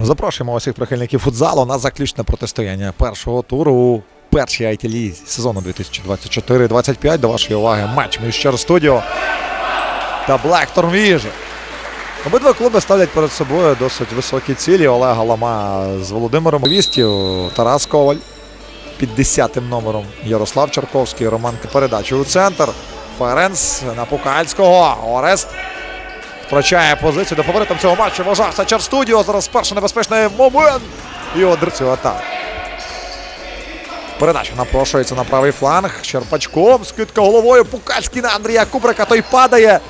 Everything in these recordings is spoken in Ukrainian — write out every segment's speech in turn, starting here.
Запрошуємо усіх прихильників футзалу на заключне протистояння першого туру у першій it лізі сезону 2024-25. До вашої уваги матч між Щер Студіо та Blackthorn Vision. Обидва клуби ставлять перед собою досить високі цілі. Олега Лама з Володимиром Вістів, Тарас Коваль під 10 номером Ярослав Чарковський, Роман передачу у центр. Ференс на Пукальського. Орест втрачає позицію до фаворитом цього матчу. Вважався Чар Студіо. Зараз перший небезпечний момент. І одр цю атаку. Передача напрошується на правий фланг. Черпачком. Скидка головою. Пукальський на Андрія Кубрика. Той падає.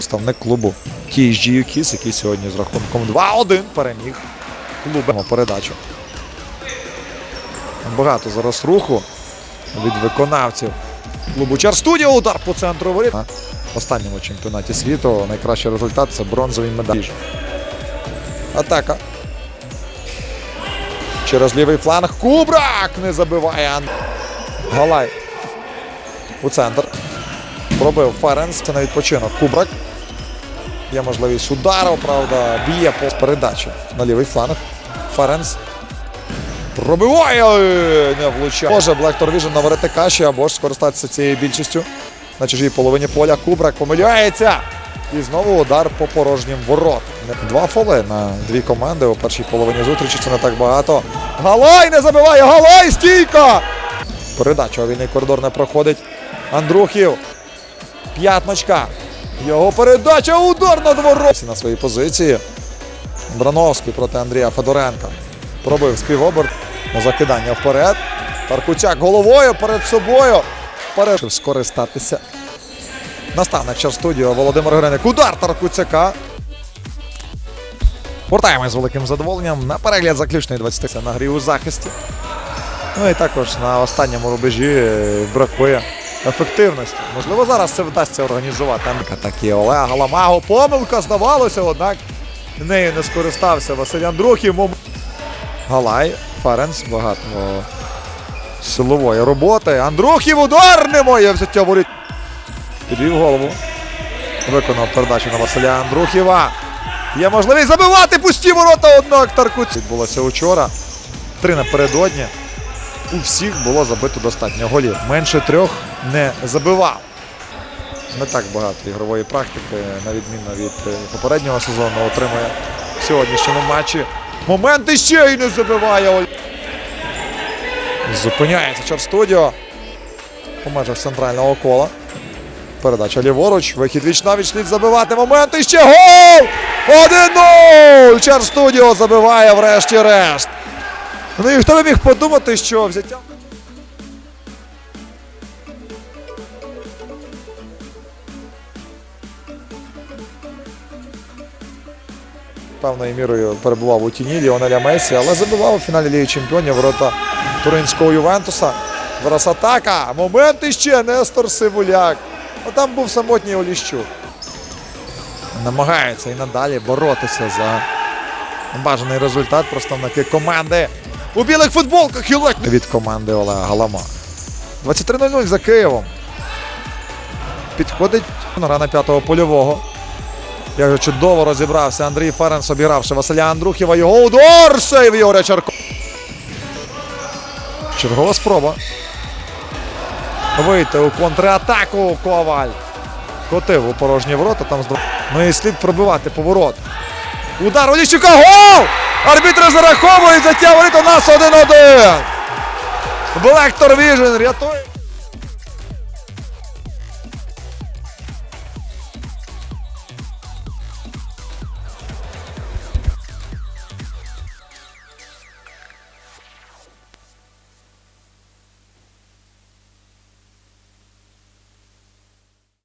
Ставник клубу TSG Юкіс, який сьогодні з рахунком 2-1 переміг клубом передачу. Багато зараз руху від виконавців клубу Чар Студіо. Удар по центру воріт. Останньому чемпіонаті світу найкращий результат це бронзовий медаль. Атака. Через лівий фланг. Кубрак не забиває. Галай. У центр. Пробив Ференс. Це на відпочинок. Кубрак. Є можливість удару, правда, б'є по передачі на лівий фланг. Ференс. Пробиває, не влучає. Може Blacktor Vision наварити каші або ж скористатися цією більшістю на чужій половині поля. Кубрак помиляється. І знову удар по порожнім ворот. Два фоли на дві команди у першій половині зустрічі. Це не так багато. Галай не забиває! Галай! Стійка! Передача у вільний коридор не проходить. Андрухів. П'ятночка. Його передача. Удар на дворот. На своїй позиції. Брановський проти Андрія Федоренка. Пробив співоберт закидання вперед. Таркуцяк головою перед собою. Вперед скористатися. Наставник Чар студіо Володимир Гриник. Удар Таркуцяка. Повертаємось з великим задоволенням на перегляд заключної 20 на грі у захисті. Ну і також на останньому рубежі е, бракує ефективності. Можливо, зараз це вдасться організувати. Такі Олега Галамаго. Помилка здавалося, однак нею не скористався Василь Андрухів. Галай, Ференс, багато силової роботи. Андрухів удар не моє взяття воріт. Підвів голову. Виконав передачу на Василя Андрухіва. Є можливість забивати пусті ворота, однак Таркуць. Відбулося вчора. Три напередодні. У всіх було забито достатньо голів. Менше трьох не забивав. Не так багато ігрової практики, на відміну від е, попереднього сезону, отримує в сьогоднішньому матчі. Моменти ще й не забиває. Зупиняється Чар Студіо у межах центрального кола. Передача ліворуч. Вихід віч слід забивати. Момент і ще гол! 1-0! Чар Студіо забиває врешті-решт. Ну і хто би міг подумати, що взяття. Певною мірою перебував у тіні Ліонеля Месі, але забивав у фіналі Ліги Чемпіонів ворота Туринського Ювентуса. Зараз атака. Момент іще Нестор Сивуляк. А там був самотній Оліщук. Намагається і надалі боротися за бажаний результат представники команди у білих футболках і від команди Олега Галама. 23.00 за Києвом. Підходить гра на п'ятого польового. Як же чудово розібрався Андрій Ференс, обігравши Василя Андрухіва. Його удар! Сейв Ігоря Чарко. Чергова спроба. Вийти у контратаку Коваль. Котив у порожні ворота. Там. Ну і слід пробивати поворот. Удар Оліщука. Гол! Арбітри зараховують, затягують у нас 1-1. Блектор Віжен рятує.